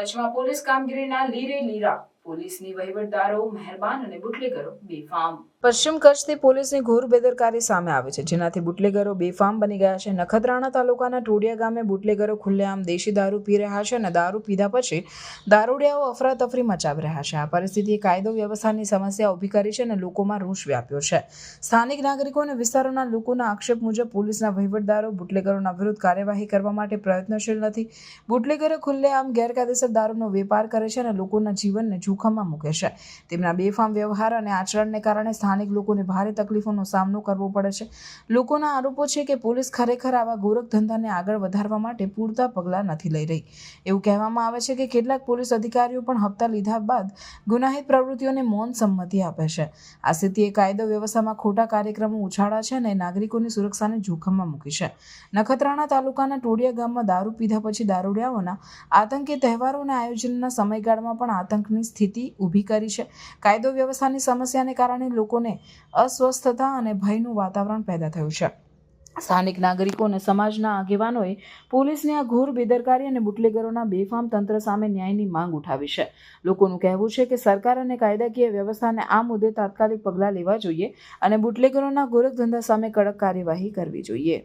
કચ્છમાં પોલીસ કામગીરીના લીરે લીરા પોલીસની વહીવટદારો, મહેરબાન અને બુટલેગરો બેફામ. પશ્ચિમ કચ્છથી પોલીસની ઘોર બેદરકારી સામે આવી છે. જેનાથી બુટલેગરો બેફામ બની ગયા છે. નખત્રાણા તાલુકાના ટોડિયા ગામે બુટલેગરો ખુલ્લેઆમ દેશી દારૂ પી રહ્યા છે અને દારૂ પીધા પછી દારૂડિયાઓ અફરાતફરી મચાવી રહ્યા છે. આ પરિસ્થિતિએ કાયદો વ્યવસ્થાની સમસ્યા ઊભી કરી છે અને લોકોમાં રોષ વ્યાપ્યો છે. સ્થાનિક નાગરિકો અને વિસ્તારોના લોકોના આક્ષેપ મુજબ પોલીસના વહીવટદારો બુટલેગરોના વિરુદ્ધ કાર્યવાહી કરવા માટે પ્રયત્નશીલ નથી. બુટલેગરો ખુલ્લેઆમ ગેરકાયદેસર દારૂનો વેપાર કરે છે અને લોકોના જીવનને જોખમમાં મૂકે છે. તેમના બેફામ વ્યવહાર અને આચરણને કારણે સ્થાનિક લોકોને ભારે તકલીફોનો સામનો કરવો પડે છે. લોકોના આરોપો છે કે પોલીસ ખરેખર આવા ગોરખ ધંધાને આગળ વધારવા માટે પૂરતા પગલાં નથી લઈ રહી. એવું કહેવામાં આવે છે કે કેટલાક પોલીસ અધિકારીઓ પણ હપ્તા લીધા બાદ ગુનાહિત પ્રવૃત્તિઓને મૌન સંમતિ આપે છે. આ સ્થિતિએ કાયદો વ્યવસ્થામાં ખોટા કાર્યક્રમો ઉછાળા છે અને નાગરિકોની સુરક્ષાને જોખમમાં મૂકી છે. નખત્રાણા તાલુકાના ટોડિયા ગામમાં દારૂ પીધા પછી દારૂડિયાઓના આતંકી તહેવારોના આયોજનના સમયગાળામાં પણ આતંકની સ્થિતિ ઊભી કરી છે. કાયદો વ્યવસ્થાની સમસ્યાને કારણે લોકોને અસ્વસ્થતા અને ભયનું વાતાવરણ પેદા થયું છે. સ્થાનિક નાગરિકો અને સમાજના આગેવાનોએ પોલીસની આ ઘોર બેદરકારી અને બુટલેગરોના બેફામ તંત્ર સામે ન્યાયની માંગ ઉઠાવી છે. લોકોનું કહેવું છે કે સરકાર અને કાયદાકીય વ્યવસ્થાને આ મુદ્દે તાત્કાલિક પગલાં લેવા જોઈએ અને બુટલેગરોના ગોરખધંધા સામે કડક કાર્યવાહી કરવી જોઈએ.